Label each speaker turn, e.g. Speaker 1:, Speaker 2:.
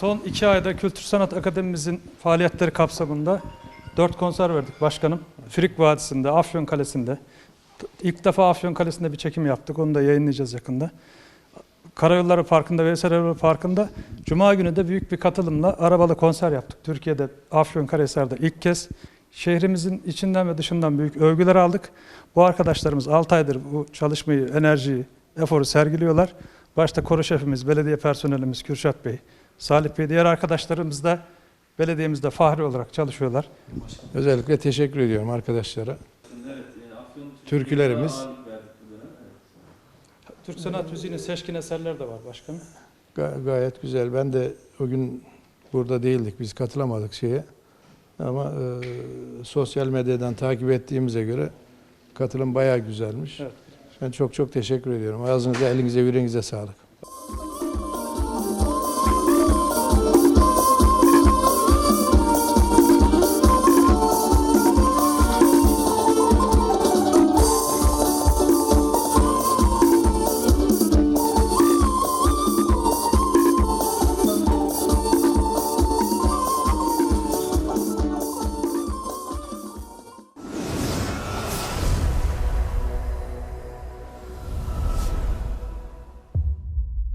Speaker 1: Son iki ayda Kültür Sanat Akademimizin faaliyetleri kapsamında dört konser verdik başkanım. Frik Vadisi'nde, Afyon Kalesi'nde. İlk defa Afyon Kalesi'nde bir çekim yaptık. Onu da yayınlayacağız yakında. Karayolları Parkı'nda, Veysel Araba Parkı'nda Cuma günü de büyük bir katılımla arabalı konser yaptık. Türkiye'de Afyon Karahisar'da ilk kez şehrimizin içinden ve dışından büyük övgüler aldık. Bu arkadaşlarımız 6 aydır bu çalışmayı, enerjiyi, eforu sergiliyorlar. Başta koro şefimiz, belediye personelimiz Kürşat Bey, Salih Bey, diğer arkadaşlarımız da belediyemizde fahri olarak çalışıyorlar.
Speaker 2: Özellikle teşekkür ediyorum arkadaşlara. Türkülerimiz
Speaker 1: Türk sanat müziğinin seçkin eserleri de var başkanım.
Speaker 2: ga- gayet güzel. Ben de o gün burada değildik, biz katılamadık şeye. Ama e, sosyal medyadan takip ettiğimize göre katılım bayağı güzelmiş.
Speaker 1: Evet.
Speaker 2: Ben çok çok teşekkür ediyorum. Ağzınıza, elinize, yüreğinize sağlık.